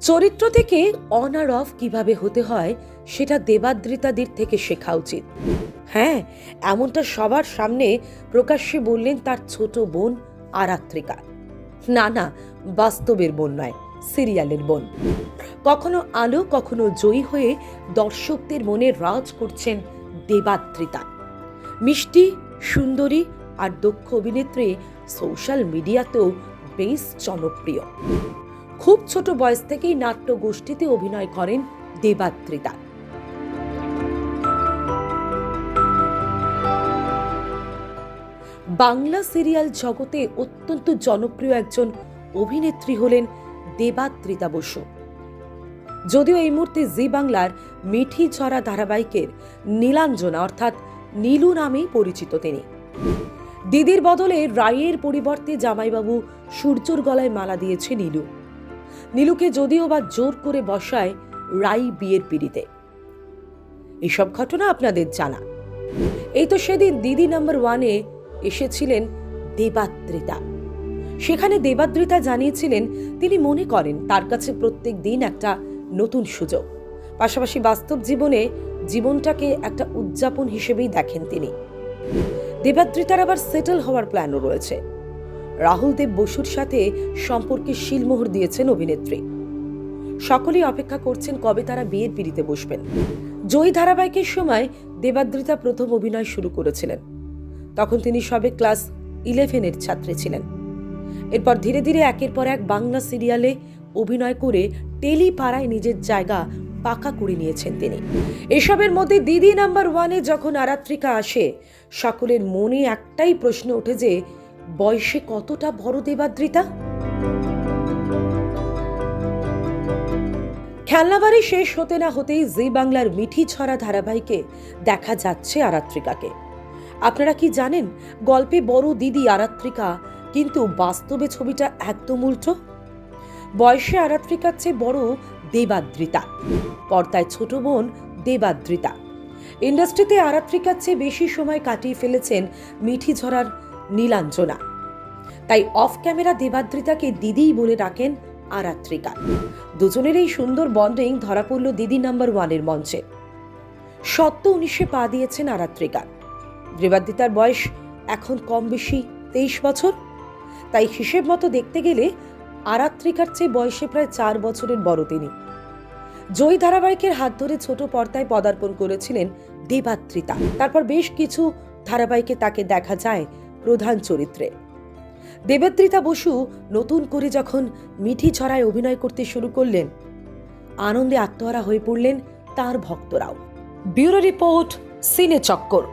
চরিত্র থেকে on R of কীভাবে হতে হয়, সেটা দেবাদ্রিতাদের থেকে শেখা উচিত। হ্যাঁ এমনটা সবার সামনে প্রকাশ্যে বললেন তার ছোট বোন আরাত্রিকা। না না, বাস্তবের বোন নয় সিরিয়ালের বোন। কখনো আলো, কখনো জয়ী হয়ে দর্শকদের মনে রাজ করছেন দেবাদ্রিতা। মিষ্টি, সুন্দরী আর দক্ষ অভিনেত্রী সোশ্যাল মিডিয়াতেও বেশ জনপ্রিয়। খুব ছোট বয়স থেকেই নাট্য গোষ্ঠীতে অভিনয় করেন দেবাত্রিতা বাংলা সিরিয়াল জগতে অত্যন্ত জনপ্রিয় একজন অভিনেত্রী হলেন দেবাত্রিতা বসু। যদিও এই মুহূর্তে জি বাংলার মিঠি ছড়া ধারাবাহিকের নীলাঞ্জনা, অর্থাৎ নীলু নামেই পরিচিত তিনি। দিদির বদলে রায়ের পরিবর্তে জামাইবাবু সূর্যর গলায় মালা দিয়েছে নীলু। নীলুকে যদিও বা জোর করে বসায় রাই বিয়ের পিড়িতে। এসব ঘটনা আপনাদের জানা। এই তো সেদিন দিদি নাম্বার ওয়ানে এসেছিলেন দেবাদ্রিতা। সেখানে দেবাদ্রিতা জানিয়েছিলেন তিনি মনে করেন তার কাছে প্রত্যেক দিন একটা নতুন সুযোগ। পাশাপাশি বাস্তব জীবনে জীবনটাকে একটা উদযাপন হিসেবেই দেখেন তিনি। দেবাদ্রিতার আবার সেটেল হওয়ার প্ল্যানও রয়েছে। রাহুল দেব বসুর সাথে সম্পর্কে শিলমোহর দিয়েছেন অভিনেত্রী। সকলেই অপেক্ষা করছেন কবে তারা বিয়ের পিড়িতে বসবেন। জয়ী ধারাবাহিকের সময় দেবাদ্রিতা প্রথম অভিনয় শুরু করেছিলেন। তখন তিনি সবে ক্লাস ইলেভেনের ছাত্রী ছিলেন। এরপর ধীরে ধীরে একের পর এক বাংলা সিরিয়ালে অভিনয় করে টেলিপাড়ায় নিজের জায়গা পাকা করে নিয়েছেন তিনি। এসবের মধ্যে দিদি নাম্বার ওয়ানে যখন আরাত্রিকা আসে, সকলের মনে একটাই প্রশ্ন ওঠে যে বয়সে কতটা বড় দেবাদ্রিতা? খেলনাবাড়ি শেষ হতে না হতেই জি বাংলার মিঠি ছড়া ধারাবাহিকে দেখা যাচ্ছে আরাত্রিকাকে। আপনারা কি জানেন, গল্পে বড় দিদি আরাত্রিকা কিন্তু বাস্তবে ছবিটা একদম উল্টো? বয়সে আরাত্রিকার চেয়ে বড় দেবাদ্রিতা, পর্দায় ছোট বোন দেবাদ্রিতা। ইন্ডাস্ট্রিতে আরাত্রিকার চেয়ে বেশি সময় কাটিয়ে ফেলেছেন মিঠি ঝরার নীলাঞ্জনা। তাই অফ ক্যামেরা দেবাদ্রিতাকে দিদিই বলে ডাকেন আরাত্রিকা। দুজনের এই সুন্দর বন্ডিং ধরা পড়ল দিদি নাম্বার ওয়ানের মঞ্চে। সত্য উনিশে পা দিয়েছেন আরাত্রিকা। দেবাদ্রিতার বয়স এখন কম বেশি তেইশ বছর। তাই হিসেব মতো দেখতে গেলে আরাত্রিকার চেয়ে বয়সে প্রায় চার বছরের বড় তিনি। জয়ী ধারাবাহিকের হাত ধরে ছোট পর্দায় পদার্পণ করেছিলেন দেবাত্রিতা তারপর বেশ কিছু ধারাবাহিকে তাকে দেখা যায় প্রধান চরিত্রে। দেবেত্রিতা বসু নতুন করে যখন মিঠি ছড়ায় অভিনয় করতে শুরু করলেন, আনন্দে আত্মহারা হয়ে পড়লেন তার ভক্তরাও। ব্যুরো রিপোর্ট, সিনে চক্কর।